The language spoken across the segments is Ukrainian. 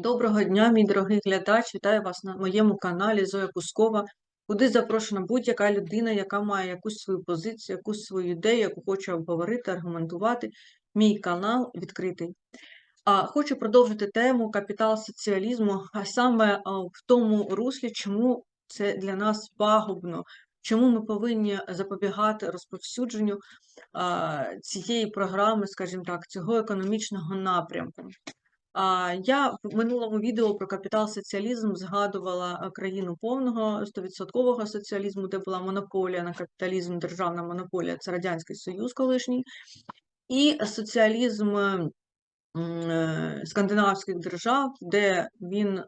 Доброго дня, мій дорогий глядач. Вітаю вас на моєму каналі Зоя Кускова, куди запрошена будь-яка людина, яка має якусь свою позицію, якусь свою ідею, яку хоче обговорити, аргументувати. Мій канал відкритий. А хочу продовжити тему капітал соціалізму, а саме в тому руслі, чому це для нас пагубно, чому ми повинні запобігати розповсюдженню цієї програми, скажімо так, цього економічного напрямку. Я в минулому відео про капітал-соціалізм згадувала е, країну повного 100% соціалізму, де була монополія на капіталізм, державна монополія, це Радянський Союз колишній, і соціалізм е, скандинавських держав, де він е,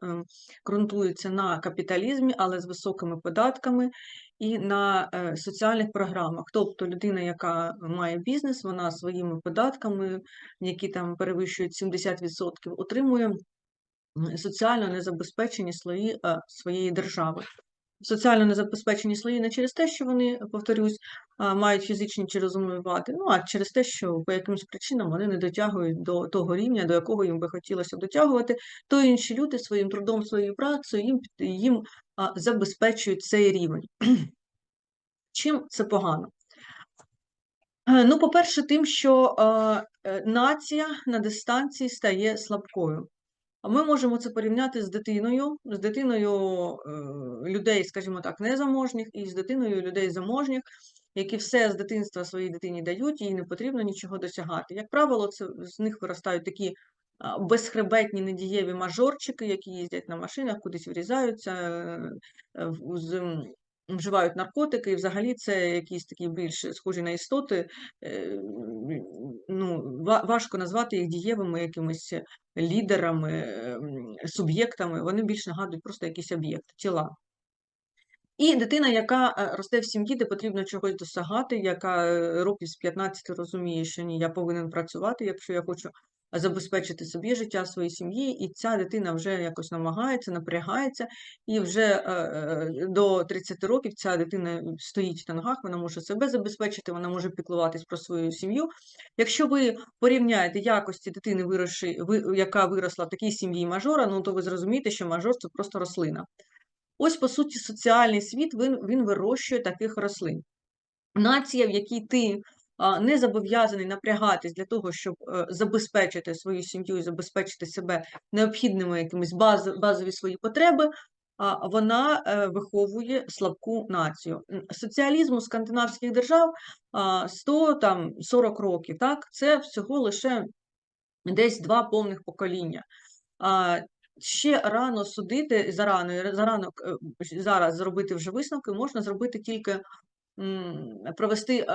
ґрунтується на капіталізмі, але з високими податками і на е, соціальних програмах. Тобто людина, яка має бізнес, вона своїми податками, які там перевищують 70%, отримує соціально незабезпечені слої е, своєї держави. Соціально незабезпечені слої не через те, що вони, повторюсь, мають фізичні чи розумові вади, ну а через те, що по якимось причинам вони не дотягують до того рівня, до якого їм би хотілося дотягувати, то інші люди своїм трудом, своєю працею їм, їм забезпечують цей рівень. Чим це погано? Е, Ну, по-перше, тим, що е, нація на дистанції стає слабкою. Ми можемо це порівняти з дитиною, з дитиною е, людей, скажімо так, незаможніх, і з дитиною людей заможніх, які все з дитинства своїй дитині дають, їй не потрібно нічого досягати. Як правило, це з них виростають такі безхребетні недієві мажорчики, які їздять на машинах, кудись врізаються, е, з- вживають наркотики, і взагалі це якісь такі більш схожі на істоти. е, Ну, ва- важко назвати їх дієвими якимись лідерами, суб'єктами, вони більш нагадують просто якісь об'єкти, тіла. І дитина, яка е, росте в сім'ї, де потрібно чогось досягати, яка е, років з 15 розуміє, що ні, я повинен працювати, якщо я хочу забезпечити собі життя своїй сім'ї, і ця дитина вже якось намагається, напрягається, і вже е, до 30 років ця дитина стоїть на ногах, вона може себе забезпечити, вона може піклуватись про свою сім'ю. Якщо ви порівняєте якості дитини, яка виросла в такій сім'ї мажора, ну то ви зрозумієте, що мажор це просто рослина. Ось, по суті, соціальний світ він, він вирощує таких рослин. Нація, в якій ти не зобов'язаний напрягатись для того, щоб е, забезпечити свою сім'ю і забезпечити себе необхідними якимись баз, базові свої потреби, вона е, виховує слабку націю. М, Соціалізму скандинавських держав а, 100 там 40 років, так, це всього лише десь два повних покоління. Ще рано судити, зарано, зарано е, зараз зробити вже висновки, можна зробити тільки провести,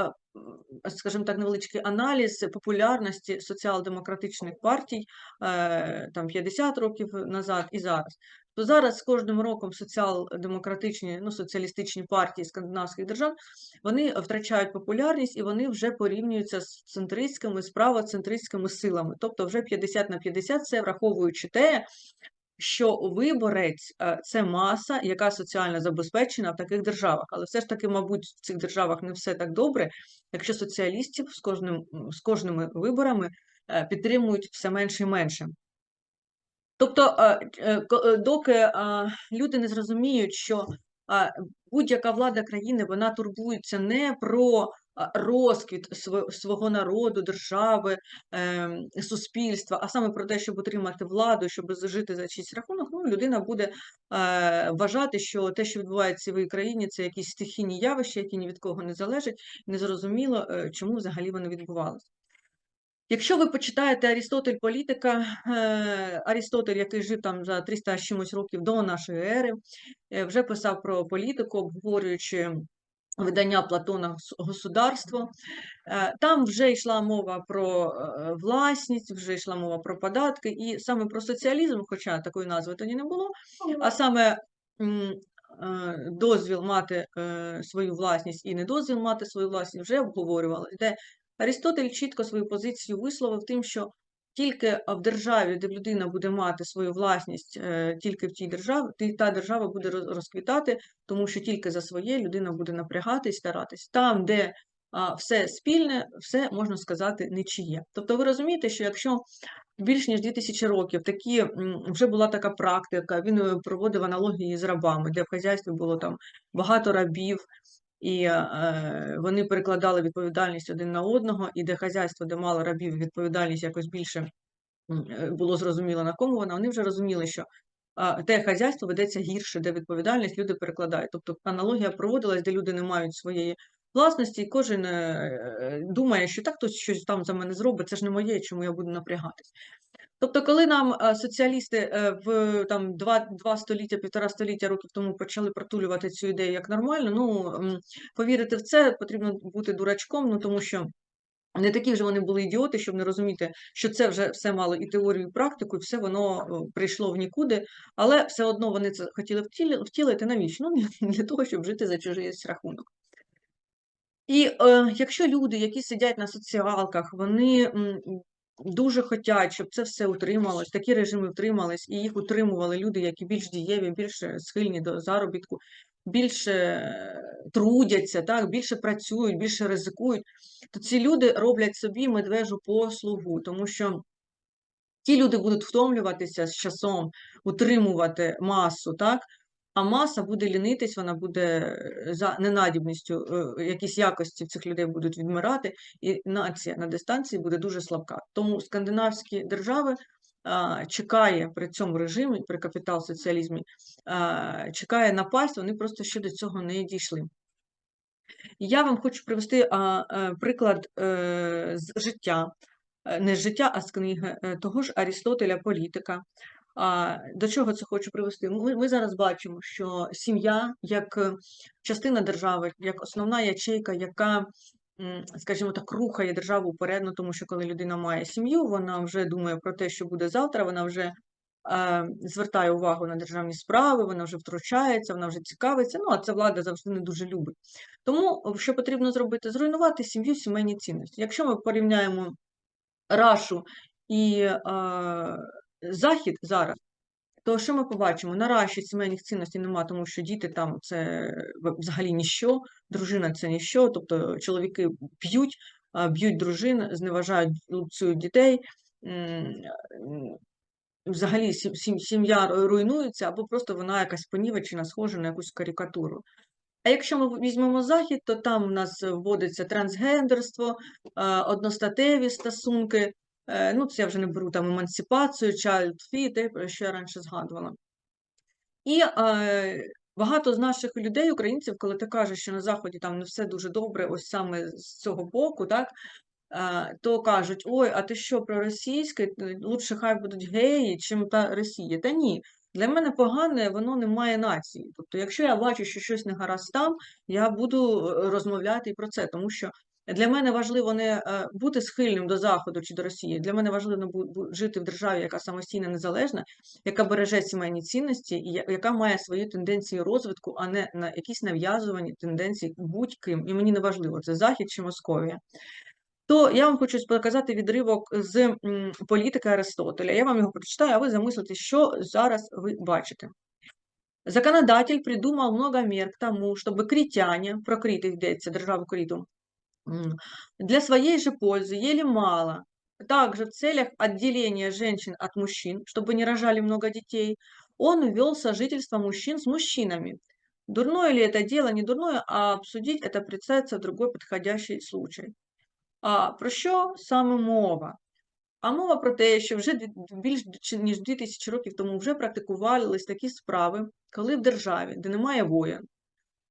скажімо так, невеличкий аналіз популярності соціал-демократичних партій е, там 50 років назад і зараз. То зараз з кожним роком соціал-демократичні, ну, соціалістичні партії скандинавських держав вони втрачають популярність і вони вже порівнюються з центристськими, з правоцентристськими силами. Тобто вже 50 на 50, це враховуючи те, що виборець е, це маса, яка соціально забезпечена в таких державах. Але все ж таки, мабуть, в цих державах не все так добре, якщо соціалістів з кожним з кожними виборами е, підтримують все менше і менше. Тобто, е, доки люди не зрозуміють, що будь-яка влада країни вона турбується не про розквіт сво- свого народу, держави, ем, суспільства, а саме про те, щоб отримати владу, щоб жити за чийсь рахунок, ну, людина буде е, вважати, що те, що відбувається в її країні, це якісь стихійні явища, які ні від кого не залежать, незрозуміло, е, чому взагалі вони відбувалися. Якщо ви почитаєте Арістотель політика, е, Арістотель, який жив там за 300 чимось років до нашої ери, вже писав про політику, обговорюючи видання Платона Государство. Е, Там вже йшла мова про е, власність, вже йшла мова про податки, і саме про соціалізм, хоча такої назви тоді не було, а саме е, дозвіл мати свою власність і недозвіл мати свою власність вже обговорювали, де Арістотель чітко свою позицію висловив тим, що тільки в державі, де людина буде мати свою власність, е, тільки в тій державі, та держава буде роз- розквітати, тому що тільки за своє людина буде напрягатись, старатись. Там, де все спільне, все можна сказати нічиє. Тобто, ви розумієте, що якщо більш ніж 2000 років такі вже була така практика, він е, проводив аналогії з рабами, де в хазяйстві було там багато рабів. І е, вони перекладали відповідальність один на одного, і де хазяйство, де мало рабів, відповідальність якось більше е, було зрозуміло, на кому вона. Вони вже розуміли, що те хазяйство ведеться гірше, де відповідальність люди перекладають. Тобто аналогія проводилась, де люди не мають своєї власності, і кожен е, думає, що так хтось щось там за мене зробить, це ж не моє, чому я буду напрягатись. Тобто, коли нам е, соціалісти е, в там два, два століття, півтора століття років тому почали протулювати цю ідею як нормально, ну повірити в це потрібно бути дурачком, ну тому що. Не такі вже вони були ідіоти, щоб не розуміти, що це вже все мало і теорію, і практику, і все воно е, прийшло в нікуди, але все одно вони це хотіли втілити навіщо? Ну, для- того, щоб жити за чужий рахунок. І е, якщо люди, які сидять на соціалках, вони дуже хочуть, щоб це все утрималось, такі режими утримались, і їх утримували люди, які більш дієві, більш схильні до заробітку, більше е, трудяться, так, більше працюють, більше ризикують, то ці люди роблять собі медвежу послугу, тому що ті люди будуть втомлюватися з часом, утримувати масу, так? А маса буде лінитись, вона буде е, за ненадібністю, е, якісь якості цих людей будуть відмирати, і нація на дистанції буде дуже слабка. Тому скандинавські держави чекає при цьому режимі, при капітал-соціалізмі, а, чекає напасть, вони просто ще до цього не дійшли. Я вам хочу привести е, приклад з життя, не з життя, а з книги того ж Арістотеля Політика. А, До чого це хочу привести? Ми, ми зараз бачимо, що сім'я як е, частина держави, як основна ячейка, яка, скажімо так, рухає державу вперед, ну, тому що коли людина має сім'ю, вона вже думає про те, що буде завтра, вона вже е, звертає увагу на державні справи, вона вже втручається, вона вже цікавиться. Ну, а це влада завжди не дуже любить. Тому що потрібно зробити? Зруйнувати сім'ю, сімейні цінності. Якщо ми порівняємо Рашу і е, Захід зараз, то що ми побачимо? На Раші сімейних цінностей нема, тому що діти там це взагалі ніщо, дружина це ніщо, тобто чоловіки п'ють, а, б'ють дружин, зневажають, лупцюють дітей. Взагалі сім- сім- сім'я руйнується, або просто вона якась понівечена, схожа на якусь карикатуру. А якщо ми візьмемо захід, то там у нас вводиться трансгендерство, одностатеві стосунки. Е, Ну, це я вже не беру там емансипацію, child free, те, про що я раніше згадувала. І е, багато з наших людей, українців, коли ти кажеш, що на Заході там не все дуже добре, ось саме з цього боку, так, е, то кажуть, ой, а ти що про російське? Лучше хай будуть геї, чим та Росія. Та ні. Для мене погане, воно не має нації. Тобто, якщо я бачу, що щось не гаразд там, я буду е, розмовляти і про це, тому що для мене важливо не е, бути схильним до Заходу чи до Росії. Для мене важливо жити в державі, яка самостійна, незалежна, яка береже сімейні цінності, і яка має свої тенденції розвитку, а не на якісь нав'язувані тенденції будь-ким. І мені не важливо, це Захід чи Московія. То я вам хочу показати відривок з політики Аристотеля. Я вам його прочитаю, а ви замислите, що зараз ви бачите. Законодатель придумал много мер к тому, чтобы критяне, про Крит йдеться, державу Криту, для своей же пользы ели мало. Также в целях отделения женщин от мужчин, чтобы не рожали много детей, он ввел сожительство мужчин с мужчинами. Дурное ли это дело, не дурное, а обсудить это представится в другой подходящий случай. А про що саме мова? А мова про те, що вже дві- більш чи- ніж 2000 років тому вже практикувались такі справи, коли в державі, де немає воєн,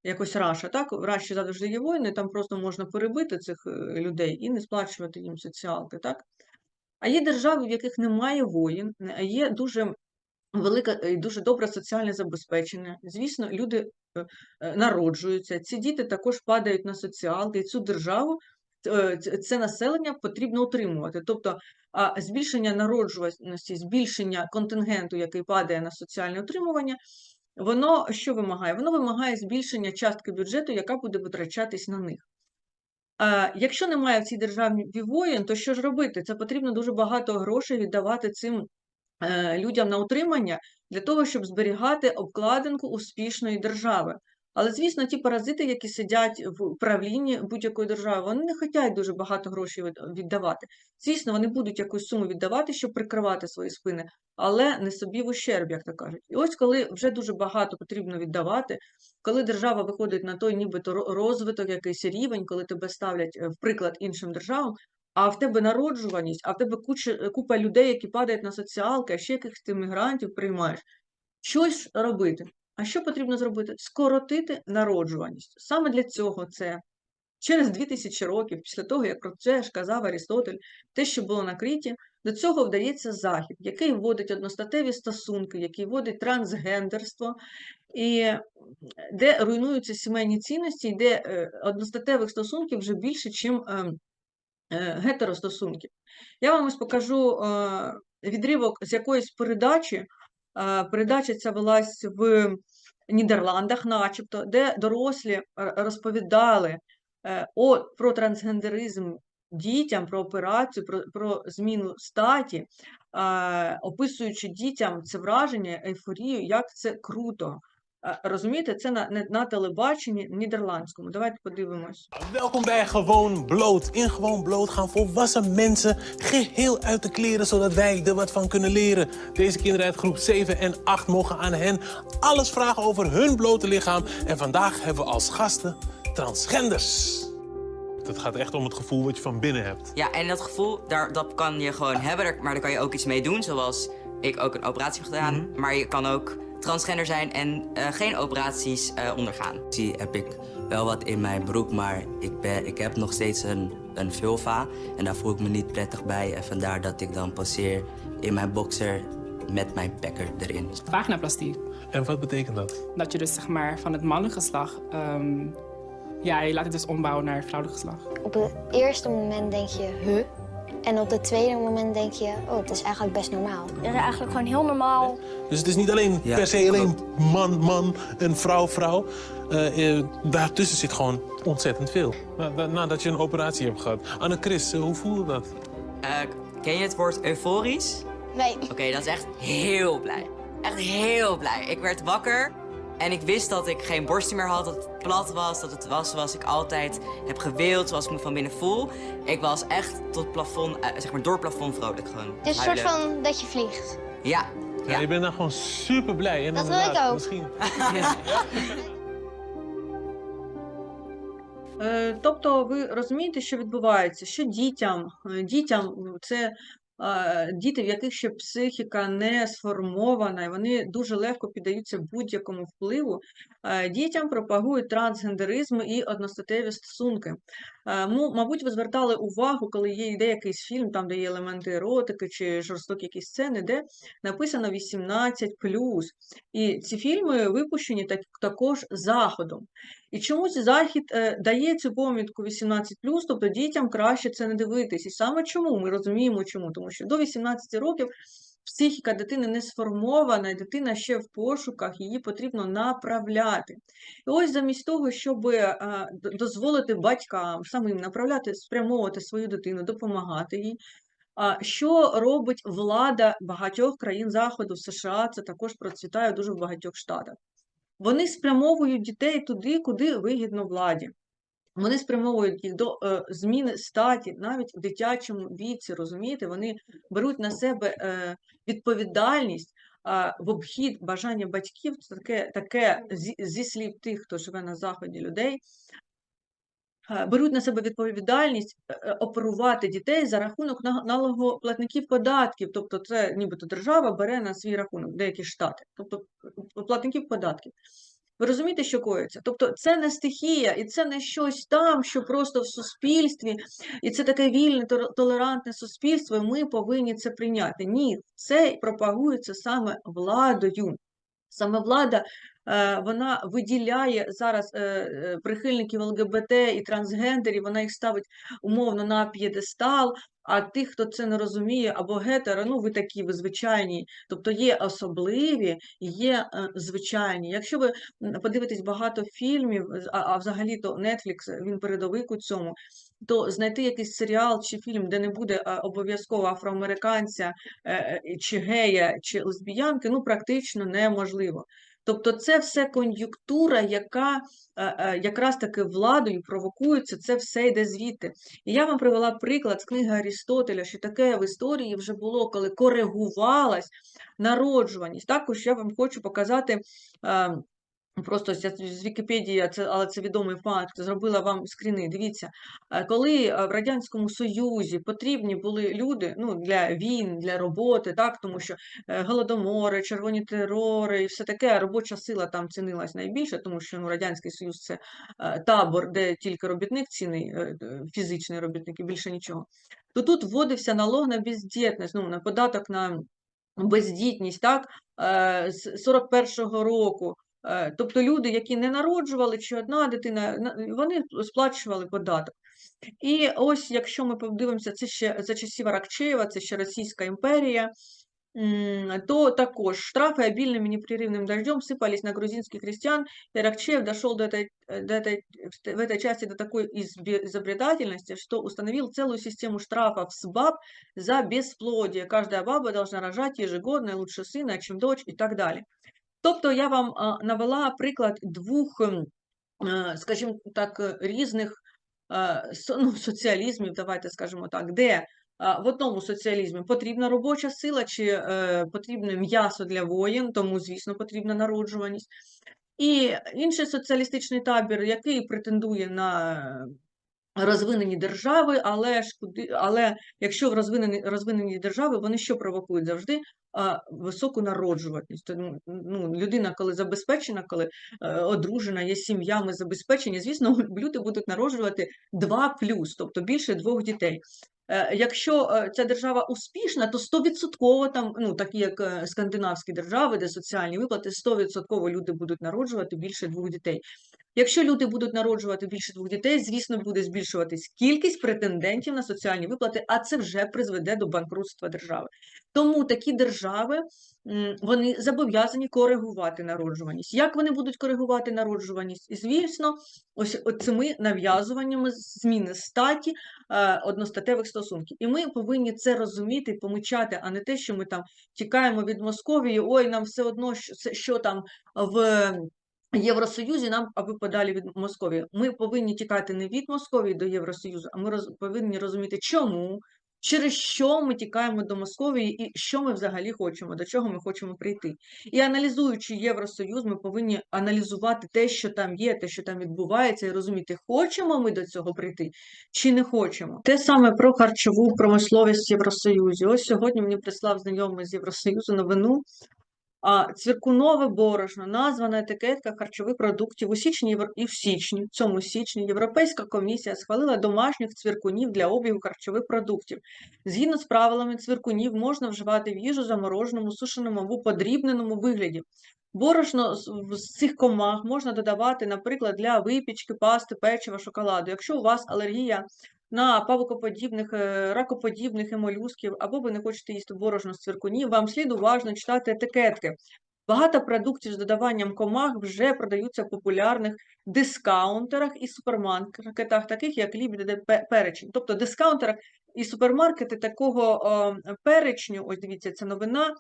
якось Раша, так? В Раші завжди є воїни, там просто можна перебити цих е, людей і не сплачувати їм соціалки, так? А є держави, в яких немає воїн, а є дуже велике і дуже добре соціальне забезпечення. Звісно, люди е, е, народжуються, ці діти також падають на соціалки, і цю державу, е, це населення потрібно утримувати. Тобто збільшення народжуваності, збільшення контингенту, який падає на соціальне утримування, воно що вимагає? Воно вимагає збільшення частки бюджету, яка буде витрачатись на них. А, якщо немає в цій державі воїн, то що ж робити? Це потрібно дуже багато грошей віддавати цим е, людям на утримання для того, щоб зберігати обкладинку успішної держави. Але, звісно, ті паразити, які сидять в управлінні будь-якої держави, вони не хочуть дуже багато грошей віддавати. Звісно, вони будуть якусь суму віддавати, щоб прикривати свої спини, але не собі в ущерб, як то кажуть. І ось коли вже дуже багато потрібно віддавати, коли держава виходить на той нібито розвиток, якийсь рівень, коли тебе ставлять е, в приклад іншим державам, а в тебе народжуваність, а в тебе куча, купа людей, які падають на соціалки, а ще якихось ти мігрантів приймаєш. Щось робити. А що потрібно зробити? Скоротити народжуваність. Саме для цього це через 2000 років, після того, як про це ж казав Арістотель, те, що було на Кріті, до цього вдається Захід, який вводить одностатеві стосунки, який вводить трансгендерство, і де руйнуються сімейні цінності, і де е, одностатевих стосунків вже більше, ніж гетеростосунків. Я вам ось покажу е, відривок з якоїсь передачі. Передача ця велась в Нідерландах, начебто, де дорослі е, розповідали е, о, про трансгендеризм дітям, про операцію, про, про зміну статі, описуючи дітям це враження, ейфорію, як це круто. Е, Розумієте, це на, на, на телебаченні нідерландському. Давайте подивимось. Welkom bij Gewoon Bloot. In Gewoon Bloot gaan volwassen mensen geheel uit de kleren, zodat wij er wat van kunnen leren. Deze kinderen uit groep 7 en 8 mogen aan hen alles vragen over hun blote lichaam. En vandaag hebben we als gasten transgenders. Het gaat echt om het gevoel wat je van binnen hebt. Ja, en dat gevoel, daar, dat kan je gewoon hebben, daar- maar daar kan je ook iets mee doen. Zoals ik ook een operatie heb gedaan. Maar je kan ook transgender zijn en eh, geen operaties eh, ondergaan. Zie heb ik wel wat in mijn broek, maar ik, ben, ik heb nog steeds een, een vulva. En daar voel ik me niet prettig bij. En vandaar dat ik dan passeer in mijn boxer met mijn pekker erin. vaginaplastie. En wat betekent dat? Dat je dus zeg maar van het mannelijk geslacht, ehm, ja, je laat het dus ombouwen naar het vrouwelijk geslacht. Op het eerste moment denk je, huh? En op het tweede moment denk je, oh, het is eigenlijk best normaal. Het is eigenlijk gewoon heel normaal. Dus het is niet alleen Ja, per se alleen man, man en vrouw, vrouw. Eh, eh, daartussen zit gewoon ontzettend veel. Na- na- nadat je een operatie hebt gehad. Anne-Chris, eh, hoe voelde dat? Eh, ken je het woord euforisch? Nee. Oké, dat is echt heel blij. Echt heel blij. Ik werd wakker en ik wist dat ik geen borsten meer had, dat het plat was, dat het was zoals ik altijd heb gewild, zoals ik me van binnen voel. Ik was echt tot plafond, eh, zeg maar door plafond vrolijk gewoon. Het is een soort Huilen. van dat je vliegt. Ja, Ja, ja. je bent daar gewoon super blij. En Dat wil inderdaad, ik ook. Misschien Е, Тобто, ви розумієте, що відбувається? Що дітям, е, дітям м, це е, діти, в яких ще психіка не сформована, і вони дуже легко піддаються будь-якому впливу. Дітям пропагують трансгендеризм і одностатеві стосунки. Мабуть, ви звертали увагу, коли є йде якийсь фільм, там, де є елементи еротики чи жорстокі якісь сцени, де написано 18+. І ці фільми випущені так, також заходом. І чомусь Захід е, дає цю помітку 18+, тобто дітям краще це не дивитись. І саме чому ми розуміємо чому, тому що до 18 років психіка дитини не сформована, і дитина ще в пошуках, її потрібно направляти. І ось замість того, щоб е, дозволити батькам самим направляти, спрямовувати свою дитину, допомагати їй. А що робить влада багатьох країн Заходу, США, це також процвітає дуже в багатьох штатах. Вони спрямовують дітей туди, куди вигідно владі. Вони спрямовують їх до е, зміни статі навіть в дитячому віці, розумієте? Вони беруть на себе е, відповідальність е, в обхід бажання батьків, це таке, таке зі, зі слів тих, хто живе на заході людей, беруть на себе відповідальність е, е, оперувати дітей за рахунок налогоплатників податків. Тобто це нібито держава бере на свій рахунок, деякі штати, тобто е, платників податків. Ви розумієте, що коїться? Тобто це не стихія, і це не щось там, що просто в суспільстві, і це таке вільне, толерантне суспільство, і ми повинні це прийняти. Ні, це пропагується саме владою. Саме влада е, вона виділяє зараз е, е, прихильників ЛГБТ і трансгендерів, вона їх ставить умовно на п'єдестал, а тих, хто це не розуміє, або гетеро, ну ви такі, ви звичайні. Тобто є особливі, є звичайні. Якщо ви подивитесь багато фільмів, а, а взагалі то Netflix, він передовик у цьому, то знайти якийсь серіал чи фільм, де не буде обов'язково афроамериканця, е, е, чи гея, чи лесбіянки, ну практично неможливо. Тобто це все кон'юнктура, яка е, якраз таки владою провокується, це все йде звідти. І я вам привела приклад з книги Арістотеля, що таке в історії вже було, коли коригувалась народжуваність. Також я вам хочу показати. Е, Просто з Вікіпедії, це, але це відомий факт, зробила вам скріни. Дивіться, е, коли е, в Радянському Союзі потрібні були люди ну, для війн, для роботи, так, тому що е, голодомори, червоні терори і все таке, робоча сила там цінилась найбільше, тому що ну, Радянський Союз це табор, де тільки робітник цінний, е, фізичний робітник і більше нічого. То тут вводився налог на бездітність, ну, на податок на бездітність, так, з 41-го року. Е, Тобто люди, які не народжували, чи одна дитина, на- вони сплачували податок. І ось, якщо ми подивимося, це ще за часів Аракчеєва, це ще Російська імперія, м, то також штрафы обильным и непрерывным дождем сыпались на грузинских крестьян, и Аракчеев дошел до этой, э, до этой, в этой части до такой избе- изобретательности, что установил целую систему штрафов с баб за бесплодие. Каждая баба должна рожать ежегодно, и лучше сына, чем дочь, и так далі. Тобто я вам навела приклад двох, ем, скажімо так, е, різних ну, соціалізмів, давайте скажемо так, де в одному соціалізмі потрібна робоча сила чи е, потрібне м'ясо для воїн, тому, звісно, потрібна народжуваність. І інший соціалістичний табір, який претендує на розвинені держави, але ж але якщо в розвинені, розвинені держави, вони що провокують завжди? Високу народжуваність. Тому, Ну, людина, коли забезпечена, коли е, одружена, є сім'я, ми забезпечені, звісно, люди будуть народжувати 2 плюс, тобто більше двох дітей. Е, Якщо е, ця держава успішна, то 100% там, ну такі як скандинавські держави, де соціальні виплати, 100% люди будуть народжувати більше двох дітей. Якщо люди будуть народжувати більше двох дітей, звісно, буде збільшуватись кількість претендентів на соціальні виплати, а це вже призведе до банкрутства держави. Тому такі держави вони зобов'язані коригувати народжуваність. Як вони будуть коригувати народжуваність? Звісно, ось цими нав'язуваннями зміни статі е, одностатевих стосунків. І ми повинні це розуміти, і помічати, а не те, що ми там тікаємо від Московії, ой, нам все одно, що, що там в. Євросоюзі нам аби подалі від Московії. Ми повинні тікати не від Московії до Євросоюзу, а ми роз, повинні розуміти, чому, через що ми тікаємо до Московії і що ми взагалі хочемо, до чого ми хочемо прийти. І аналізуючи Євросоюз, ми повинні аналізувати те, що там є, те, що там відбувається, і розуміти, хочемо ми до цього прийти чи не хочемо. Те саме про харчову промисловість в Євросоюзі. Ось сьогодні мені прислав знайомий з Євросоюзу новину. Цвіркунове борошно, назва на етикетках харчових продуктів у січні і в січні, в цьому січні Європейська комісія схвалила домашніх цвіркунів для обігу харчових продуктів. Згідно з правилами, цвіркунів можна вживати в їжу замороженому, сушеному або подрібненому вигляді. Борошно в- цих комах можна додавати, наприклад, для випічки, пасти, печива, шоколаду. Якщо у вас алергія на павукоподібних, е, ракоподібних і молюсків, або ви не хочете їсти борошно з цвіркунів, вам слід уважно читати етикетки. Багато продуктів з додаванням комах вже продаються в популярних дискаунтерах і супермаркетах, таких як Лібіде перечень. Тобто дискаунтерах і супермаркети такого перечню, ось дивіться, це новина.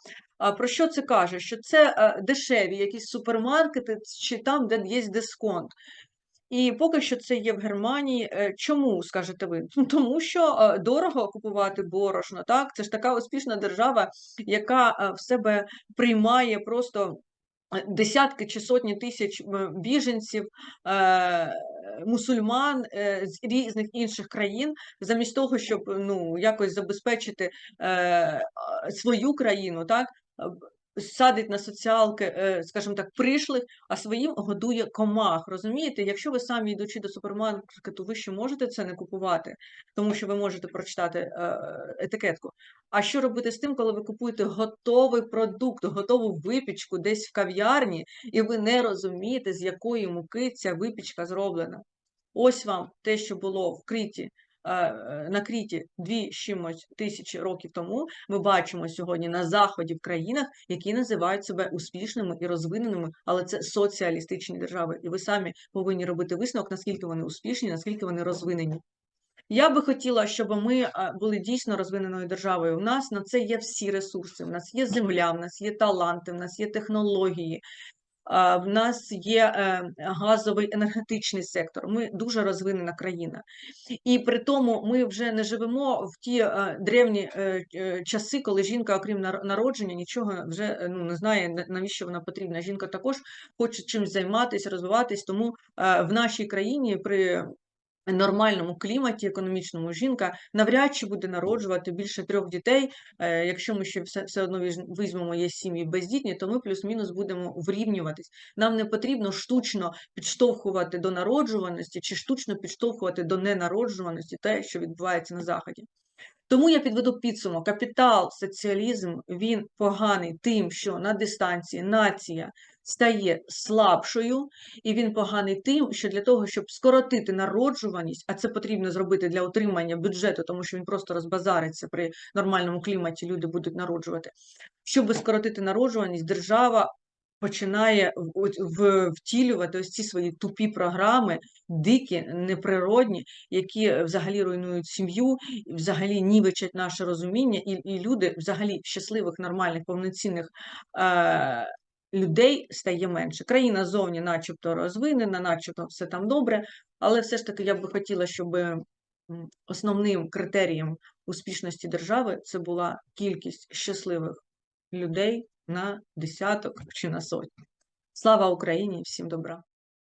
Про що це каже? Що це е, дешеві якісь супермаркети, чи там, де є дисконт. І поки що це є в Германії. Е, Чому, скажете ви? Ну, Тому що е, дорого купувати борошно, так? Це ж така успішна держава, яка е, в себе приймає просто десятки чи сотні тисяч біженців, мусульман з різних інших країн, замість того, щоб ну, якось забезпечити свою країну, так? Садить на соціалки, е, скажімо так, пришлих, а своїм годує комах. Розумієте? Якщо ви самі йдучи до супермаркету, ви ще можете це не купувати, тому що ви можете прочитати е, етикетку. А що робити з тим, коли ви купуєте готовий продукт, готову випічку десь в кав'ярні, і ви не розумієте, з якої муки ця випічка зроблена? Ось вам те, що було в Криті, е, на Кріті дві тисячі років тому. Ми бачимо сьогодні на заході в країнах, які називають себе успішними і розвиненими, але це соціалістичні держави. І ви самі повинні робити висновок, наскільки вони успішні, наскільки вони розвинені. Я би хотіла, щоб ми були дійсно розвиненою державою. У нас на це є всі ресурси. У нас є земля, в нас є таланти, в нас є технології. В нас є е, газовий енергетичний сектор. Ми дуже розвинена країна. І при тому ми вже не живемо в ті е, древні е, часи, коли жінка, окрім нар- народження, нічого вже ну, не знає, навіщо вона потрібна. Жінка також хоче чимось займатися, розвиватись. Тому в нашій країні при нормальному кліматі економічному жінка навряд чи буде народжувати більше трьох дітей. Е, Якщо ми ще все, одно візь- візьмемо є сім'ї бездітні, то ми плюс-мінус будемо врівнюватись. Нам не потрібно штучно підштовхувати до народжуваності чи штучно підштовхувати до ненароджуваності те, що відбувається на заході. Тому я підведу підсумок. Капітал, соціалізм він поганий тим, що на дистанції нація стає слабшою, і він поганий тим, що для того, щоб скоротити народжуваність, а це потрібно зробити для утримання бюджету, тому що він просто розбазариться при нормальному кліматі, люди будуть народжувати. Щоб скоротити народжуваність, держава починає втілювати ось ці свої тупі програми, дикі, неприродні, які взагалі руйнують сім'ю, взагалі нівечать наше розуміння, і, і люди взагалі щасливих, нормальних, повноцінних е, людей стає менше. Країна зовні начебто розвинена, начебто все там добре, але все ж таки я би хотіла, щоб основним критерієм успішності держави це була кількість щасливих людей на десяток чи на сотні. Слава Україні! Всім добра!